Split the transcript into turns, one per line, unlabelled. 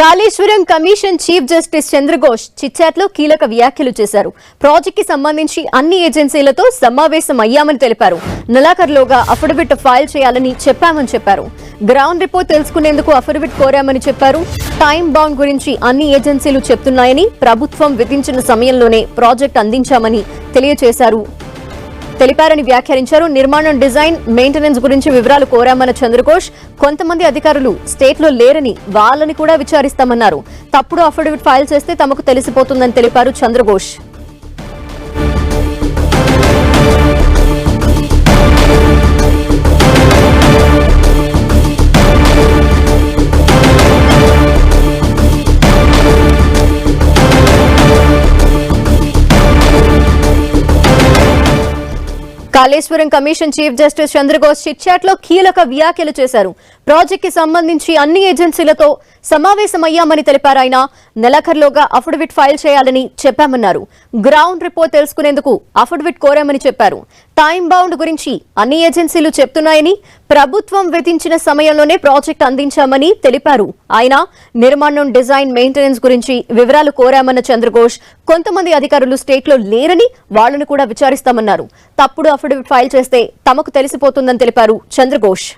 Kaleshwaram commission chief justice Chandraghosh చిచ్చాట్లో కీలక వ్యాఖ్యలు చేశారు. ప్రాజెక్ట్కి సంబంధించి అన్ని ఏజెన్సీలతో సమావేశం అయ్యామని తెలిపారు. నెలాఖరులోగా అఫిడవిట్ ఫైల్ చేయాలని చెప్పామని చెప్పారు. గ్రౌండ్ రిపోర్ట్ తెలుసుకునేందుకు అఫిడవిట్ కోరామని చెప్పారు. టైం బౌండ్ గురించి అన్ని ఏజెన్సీలు చెప్తున్నాయని ప్రభుత్వం విధించిన సమయంలోనే ప్రాజెక్ట్ అందించామని తెలియజేశారు. తెలిపారని వ్యాఖ్యానించారు. నిర్మాణం డిజైన్ మెయింటెనెన్స్ గురించి వివరాలు కోరామన్న చంద్రఘోష్ కొంతమంది అధికారులు స్టేట్లో లేరని వాళ్ళని కూడా విచారిస్తామన్నారు. తప్పుడు అఫిడవిట్ ఫైల్ చేస్తే తమకు తెలిసిపోతుందని తెలిపారు Chandraghosh. Kaleshwaram commission chief justice Chandraghosh చిట్చాట్లో కీలక వ్యాఖ్యలు చేశారు. ప్రాజెక్ట్కి సంబంధించి అన్ని ఏజెన్సీలతో సమావేశమయ్యామని తెలిపారు ఆయన. నెలాఖరులోగా అఫిడవిట్ ఫైల్ చేయాలని చెప్పామన్నారు. గ్రౌండ్ రిపోర్ట్ తెలుసుకునేందుకు అఫిడవిట్ కోరామని చెప్పారు. టైం బౌండ్ గురించి అన్ని ఏజెన్సీలు చెప్తున్నాయని ప్రభుత్వం విధించిన సమయంలోనే ప్రాజెక్ట్ అందించామని తెలిపారు. ఆయన నిర్మాణం డిజైన్ మెయింటెనెన్స్ గురించి వివరాలు కోరామన్న చంద్రఘోష్ కొంతమంది అధికారులు స్టేట్లో లేరని వాళ్ళను కూడా విచారిస్తామన్నారు. తప్పుడు అఫిడవిట్ ఫైల్ చేస్తే తమకు తెలిసిపోతుందని తెలిపారు చంద్రఘోష్.